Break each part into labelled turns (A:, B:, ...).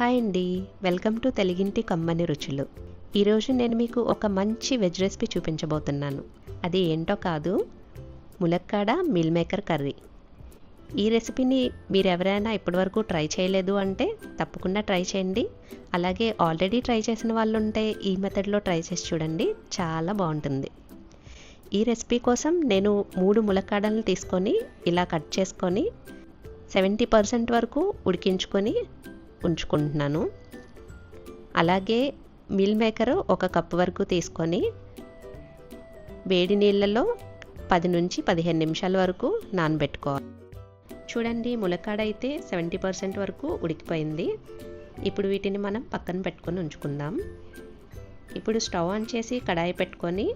A: Hi అండి. Welcome to తెలుగింటి కమ్మని రుచులు. ఈరోజు నేను మీకు ఒక మంచి వెజ్ రెసిపీ చూపించబోతున్నాను. అది ఏంటో కాదు ములక్కాడ మిల్ మేకర్ కర్రీ. ఈ రెసిపీని మీరు ఎవరైనా ఇప్పటివరకు ట్రై చేయలేదు అంటే తప్పకుండా ట్రై చేయండి. అలాగే ఆల్రెడీ ట్రై చేసిన వాళ్ళు ఉంటే ఈ మెథడ్లో ట్రై చేసి చూడండి. చాలా బాగుంటుంది. ఈ రెసిపీ కోసం నేను మూడు ములక్కాడలను తీసుకొని ఇలా కట్ చేసుకొని సెవెంటీ పర్సెంట్ వరకు ఉడికించుకొని ఉంచుకుంటున్నాను. అలాగే మిల్ మేకర్ ఒక కప్పు వరకు తీసుకొని వేడి నీళ్ళలో పది నుంచి పదిహేను నిమిషాల వరకు నానబెట్టుకోవాలి. చూడండి ములక్కాడ అయితే సెవెంటీ పర్సెంట్ వరకు ఉడికిపోయింది. ఇప్పుడు వీటిని మనం పక్కన పెట్టుకొని ఉంచుకుందాం. ఇప్పుడు స్టవ్ ఆన్ చేసి కడాయి పెట్టుకొని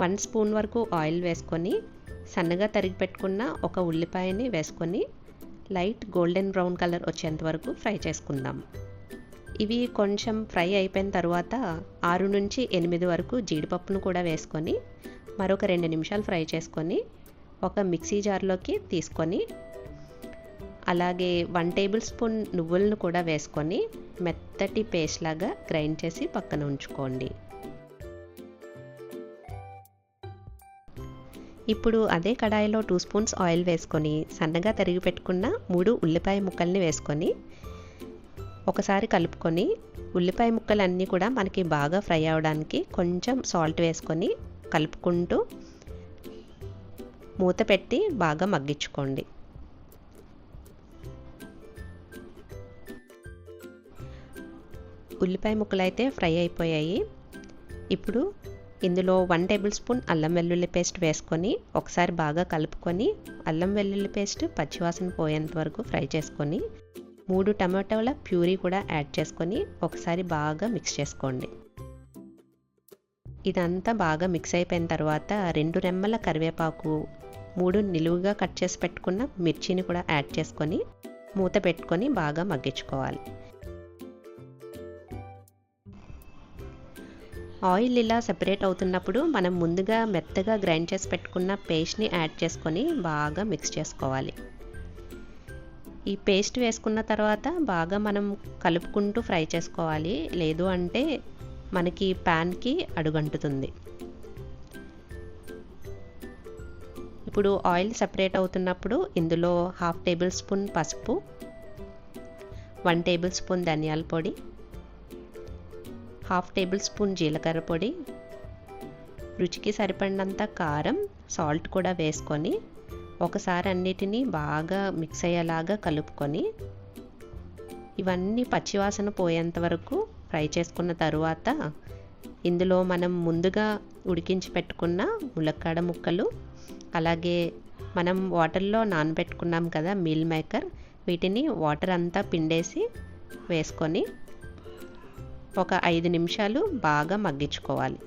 A: వన్ స్పూన్ వరకు ఆయిల్ వేసుకొని సన్నగా తరిగి పెట్టుకున్న ఒక ఉల్లిపాయని వేసుకొని లైట్ గోల్డెన్ బ్రౌన్ కలర్ వచ్చేంత వరకు ఫ్రై చేసుకుందాం. ఇవి కొంచెం ఫ్రై అయిపోయిన తర్వాత ఆరు నుంచి ఎనిమిది వరకు జీడిపప్పును కూడా వేసుకొని మరొక రెండు నిమిషాలు ఫ్రై చేసుకొని ఒక మిక్సీ జార్లోకి తీసుకొని అలాగే వన్ టేబుల్ స్పూన్ నువ్వులను కూడా వేసుకొని మెత్తటి పేస్ట్ లాగా గ్రైండ్ చేసి పక్కన ఉంచుకోండి. ఇప్పుడు అదే కడాయిలో టూ స్పూన్స్ ఆయిల్ వేసుకొని సన్నగా తరిగి పెట్టుకున్న మూడు ఉల్లిపాయ ముక్కల్ని వేసుకొని ఒకసారి కలుపుకొని ఉల్లిపాయ ముక్కలన్నీ కూడా మనకి బాగా ఫ్రై అవడానికి కొంచెం సాల్ట్ వేసుకొని కలుపుకుంటూ మూత పెట్టి బాగా మగ్గించుకోండి. ఉల్లిపాయ ముక్కలు అయితే ఫ్రై అయిపోయాయి. ఇప్పుడు ఇందులో వన్ టేబుల్ స్పూన్ అల్లం వెల్లుల్లి పేస్ట్ వేసుకొని ఒకసారి బాగా కలుపుకొని అల్లం వెల్లుల్లి పేస్ట్ పచ్చివాసన పోయేంత వరకు ఫ్రై చేసుకొని మూడు టమాటోల ప్యూరీ కూడా యాడ్ చేసుకొని ఒకసారి బాగా మిక్స్ చేసుకోండి. ఇదంతా బాగా మిక్స్ అయిపోయిన తర్వాత రెండు రెమ్మల కరివేపాకు మూడు నిలువుగా కట్ చేసి పెట్టుకున్న మిర్చిని కూడా యాడ్ చేసుకొని మూత పెట్టుకొని బాగా మగ్గించుకోవాలి. ఆయిల్ ఇలా సెపరేట్ అవుతున్నప్పుడు మనం ముందుగా మెత్తగా గ్రైండ్ చేసి పెట్టుకున్న పేస్ట్ని యాడ్ చేసుకొని బాగా మిక్స్ చేసుకోవాలి. ఈ పేస్ట్ వేసుకున్న తర్వాత బాగా మనం కలుపుకుంటూ ఫ్రై చేసుకోవాలి. లేదు అంటే మనకి ప్యాన్కి అడుగంటుతుంది. ఇప్పుడు ఆయిల్ సెపరేట్ అవుతున్నప్పుడు ఇందులో హాఫ్ టేబుల్ స్పూన్ పసుపు వన్ టేబుల్ స్పూన్ ధనియాల పొడి హాఫ్ టేబుల్ స్పూన్ జీలకర్ర పొడి రుచికి సరిపడినంత కారం సాల్ట్ కూడా వేసుకొని ఒకసారి అన్నిటినీ బాగా మిక్స్ అయ్యేలాగా కలుపుకొని ఇవన్నీ పచ్చివాసన పోయేంత వరకు ఫ్రై చేసుకున్న తరువాత ఇందులో మనం ముందుగా ఉడికించి పెట్టుకున్న ములక్కాడ ముక్కలు అలాగే మనం వాటర్లో నానబెట్టుకున్నాం కదా మీల్ మేకర్ వీటిని వాటర్ అంతా పిండేసి వేసుకొని ఒక ఐదు నిమిషాలు బాగా మగ్గించుకోవాలి.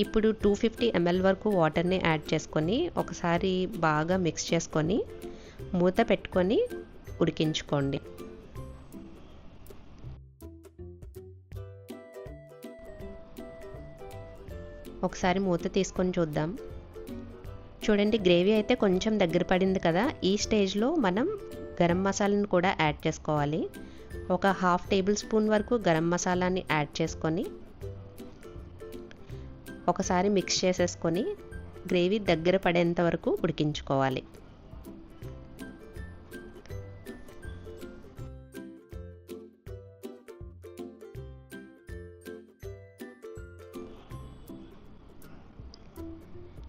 A: ఇప్పుడు టూ ఫిఫ్టీ ఎంఎల్ వరకు వాటర్ని యాడ్ చేసుకొని ఒకసారి బాగా మిక్స్ చేసుకొని మూత పెట్టుకొని ఉడికించుకోండి. ఒకసారి మూత తీసుకొని చూద్దాం. చూడండి గ్రేవీ అయితే కొంచెం దగ్గర పడింది కదా. ఈ స్టేజ్లో మనం గరం మసాలాను కూడా యాడ్ చేసుకోవాలి. ఒక హాఫ్ టేబుల్ స్పూన్ వరకు గరం మసాలాని యాడ్ చేసుకొని ఒకసారి మిక్స్ చేసేసుకొని గ్రేవీ దగ్గర పడేంత వరకు ఉడికించుకోవాలి.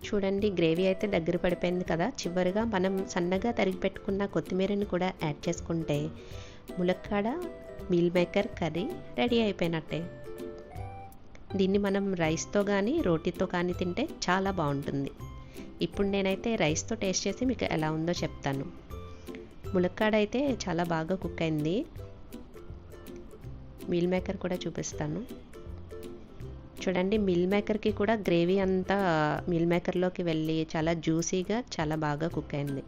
A: చూడండి గ్రేవీ అయితే దగ్గర పడిపోయింది కదా. చివరిగా మనం సన్నగా తరిగి పెట్టుకున్న కొత్తిమీరని కూడా యాడ్ చేసుకుంటే ములక్కాడ మీల్ మేకర్ కర్రీ రెడీ అయిపోయినట్టే. దీన్ని మనం రైస్తో కానీ రోటీతో కానీ తింటే చాలా బాగుంటుంది. ఇప్పుడు నేనైతే రైస్తో టేస్ట్ చేసి మీకు ఎలా ఉందో చెప్తాను. ములక్కాడ అయితే చాలా బాగా కుక్ అయింది. మీల్ మేకర్ కూడా చూపిస్తాను. చూడండి మిల్ మేకర్కి కూడా గ్రేవీ అంతా మిల్ మేకర్లోకి వెళ్ళి చాలా జ్యూసీగా చాలా బాగా కుక్ అయింది.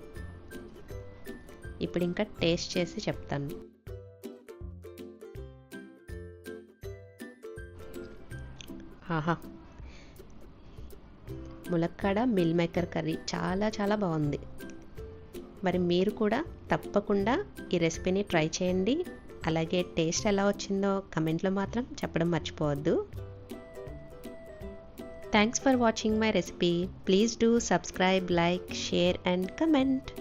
A: ఇప్పుడు ఇంకా టేస్ట్ చేసి చెప్తాను. ఆహా! ములక్కాడ మిల్ మేకర్ కర్రీ చాలా చాలా బాగుంది. మరి మీరు కూడా తప్పకుండా ఈ రెసిపీని ట్రై చేయండి. అలాగే టేస్ట్ ఎలా వచ్చిందో కమెంట్లో మాత్రం చెప్పడం మర్చిపోవద్దు. Thanks for watching my recipe. Please do subscribe, like, share and comment.